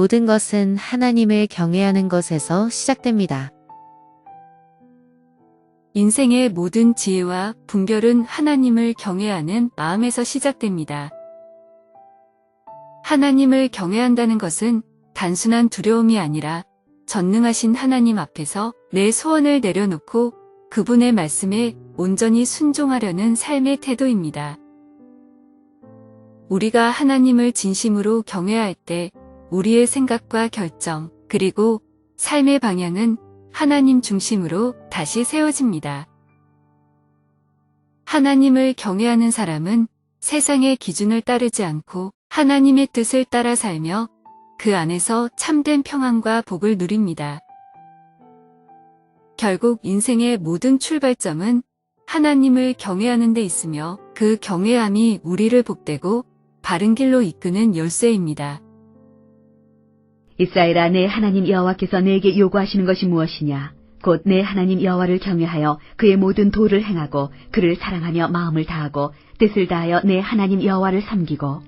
모든 것은 하나님을 경외하는 것에서 시작됩니다. 인생의 모든 지혜와 분별은 하나님을 경외하는 마음에서 시작됩니다. 하나님을 경외한다는 것은 단순한 두려움이 아니라 전능하신 하나님 앞에서 내 소원을 내려놓고 그분의 말씀에 온전히 순종하려는 삶의 태도입니다. 우리가 하나님을 진심으로 경외할 때 우리의 생각과 결정, 그리고 삶의 방향은 하나님 중심으로 다시 세워집니다. 하나님을 경외하는 사람은 세상의 기준을 따르지 않고 하나님의 뜻을 따라 살며 그 안에서 참된 평안과 복을 누립니다. 결국 인생의 모든 출발점은 하나님을 경외하는 데 있으며 그 경외함이 우리를 복되고 바른 길로 이끄는 열쇠입니다. 이스라엘 아 내 하나님 여호와께서 내게 요구하시는 것이 무엇이냐? 곧 내 하나님 여호와를 경외하여 그의 모든 도를 행하고 그를 사랑하며 마음을 다하고 뜻을 다하여 내 하나님 여호와를 섬기고